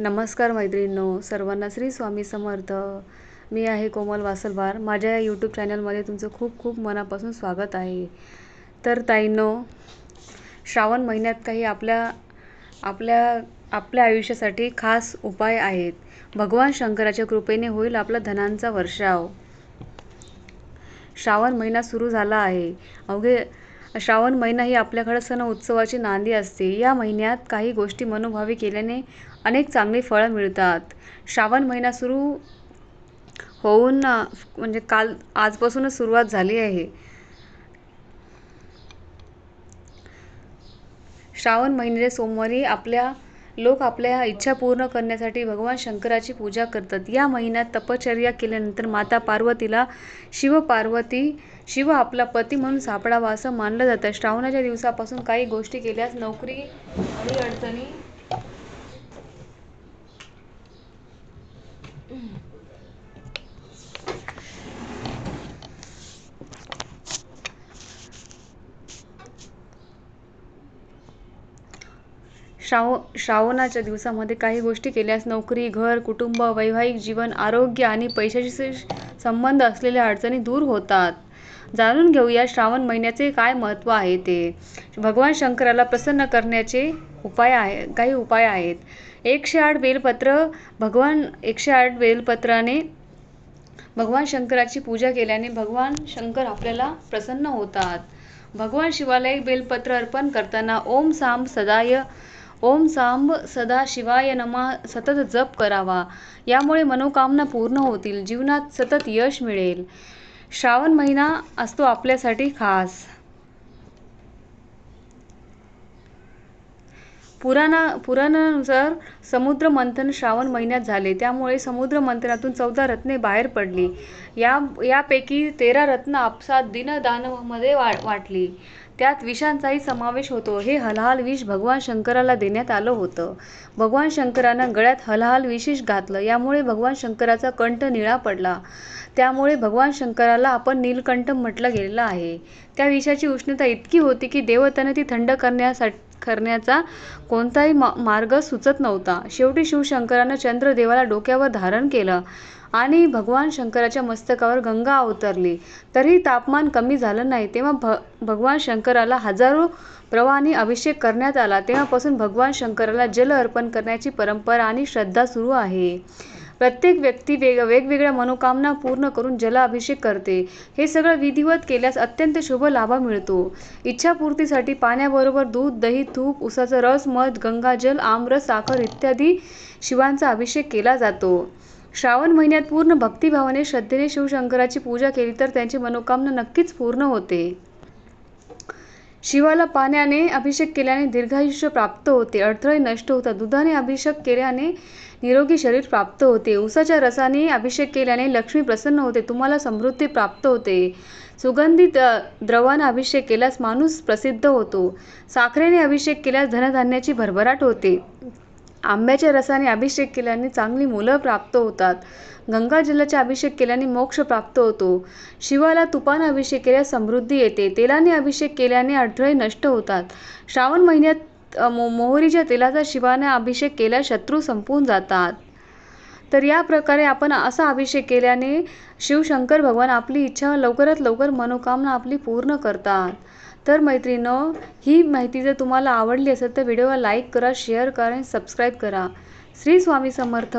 नमस्कार मैत्रिणींनो सर्वांना श्री स्वामी समर्थ. मी आहे कोमल वासलवार. माझ्या या यूट्यूब चॅनलमध्ये तुमचं खूप खूप मनापासून स्वागत आहे. तर ताईंनो श्रावण महिन्यात काही आपल्या आपल्या आपल्या आयुष्यासाठी खास उपाय आहेत. भगवान शंकराच्या कृपेने होईल आपला धनांचा वर्षाव. श्रावण महिना सुरू झाला आहे. अवघे श्रावण महिना ही आपल्याकडं सण उत्सवाची नांदी असते. या महिन्यात काही गोष्टी मनोभावी केल्याने अनेक चांगली फळं मिळतात. श्रावण महिना सुरू होऊन म्हणजे काल आजपासूनच सुरुवात झाली आहे. श्रावण महिन्याच्या सोमवारी आपल्या लोक आपल्या इच्छा पूर्ण करण्यासाठी भगवान शंकराची पूजा करतात. या महिन्यात तपश्चर्या केल्यानंतर माता पार्वतीला शिव पार्वती शिव आपला पती म्हणून सापडावा असं मानलं जातं. श्रावणाच्या दिवसापासून काही गोष्टी केल्यास नोकरी आणि अडचणी श्राव श्रावणाच्या दिवसामध्ये काही गोष्टी केल्यास नोकरी घर कुटुंब वैवाहिक जीवन आरोग्य आणि पैशाशी संबंध असलेल्या अडचणी दूर होतात. जाणून घेऊया श्रावण महिन्याचे काय महत्त्व आहे ते. भगवान शंकराला प्रसन्न करण्याचे उपाय आहे काही उपाय आहेत. एकशे आठ बेलपत्र भगवान एकशे आठ बेलपत्राने भगवान शंकराची पूजा केल्याने भगवान शंकर आपल्याला प्रसन्न होतात. भगवान शिवाला एक बेलपत्र अर्पण करताना ओम सांब सदाय ओम सांब सदा शिवाय नमा. सतत जप करावा. यामुळे मनोकामना पूर्ण होतील. जीवनात सतत यश मिळेल. श्रावण महिना असतो आपल्यासाठी खास. पुराणा पुराणानुसार समुद्र मंथन श्रावण महिन्यात झाले. त्यामुळे समुद्र मंथनातून चौदा रत्ने बाहेर पडली. या यापैकी तेरा रत्न आपसात दिनदानमध्ये वा वाटली. त्यात विषांचाही समावेश होतो. हे हलाहल विष भगवान शंकराला देण्यात आलं होतं. भगवान शंकरानं गळ्यात हलाहल विशेष घातलं. यामुळे भगवान शंकराचा कंठ निळा पडला. त्यामुळे भगवान शंकराला आपण नीलकंठ म्हटलं गेलेलं आहे. त्या विषाची उष्णता इतकी होती की देवताने ती थंड करण्यासाठी करण्याचा कोणताही मा मार्ग सुचत नव्हता. शेवटी शिवशंकरानं चंद्रदेवाला डोक्यावर धारण केलं. आणि भगवान शंकराच्या मस्तकावर गंगा अवतरली. तरीही तापमान कमी झालं नाही. तेव्हा भ भगवान शंकराला हजारो प्रवाहांनी अभिषेक करण्यात आला. तेव्हापासून भगवान शंकराला जल अर्पण करण्याची परंपरा आणि श्रद्धा सुरू आहे. प्रत्येक व्यक्ती वेग वेगवेगळ्या मनोकामना पूर्ण करून जलाभिषेक करते. हे सगळं विधिवत केल्यास अत्यंत शुभ लाभ मिळतो. इच्छापूर्तीसाठी पाण्याबरोबर दूध दही तूप उसाचा रस मध गंगाजल आमरस साखर इत्यादी शिवांचा अभिषेक केला जातो. श्रावण महिन्यात पूर्ण भक्तिभावाने श्रद्धेने शिवशंकराची पूजा केली तर त्यांची मनोकामना नक्कीच पूर्ण होते. शिवाला पाण्याने अभिषेक केल्याने दीर्घायुष्य प्राप्त होते. अडथळे नष्ट होतात. दुधाने अभिषेक केल्याने निरोगी शरीर प्राप्त होते. उसाच्या रसाने अभिषेक केल्याने लक्ष्मी प्रसन्न होते. तुम्हाला समृद्धी प्राप्त होते. सुगंधित द्रवाने अभिषेक केल्यास माणूस प्रसिद्ध होतो. साखरेने अभिषेक केल्यास धनधान्याची भरभराट होते. आंब्याच्या रसाने अभिषेक केल्याने चांगली मुलं प्राप्त होतात. गंगाजलाचा अभिषेक केल्याने मोक्ष प्राप्त होतो. शिवाला तुपाने अभिषेक केल्यास समृद्धी येते. तेलाने अभिषेक केल्याने अडथळे नष्ट होतात. श्रावण महिन्यात मो मोहरीच्या तेलाचा शिवाने अभिषेक केल्यास शत्रू संपून जातात. तर या प्रकारे आपण असा अभिषेक केल्याने शिवशंकर भगवान आपली इच्छा लवकरात लवकर मनोकामना आपली पूर्ण करतात. तर मैत्रिणींनो ही माहिती जर तुम्हाला आवडली असेल तर व्हिडिओला लाईक करा शेअर करा आणि सबस्क्राईब करा. श्री स्वामी समर्थ.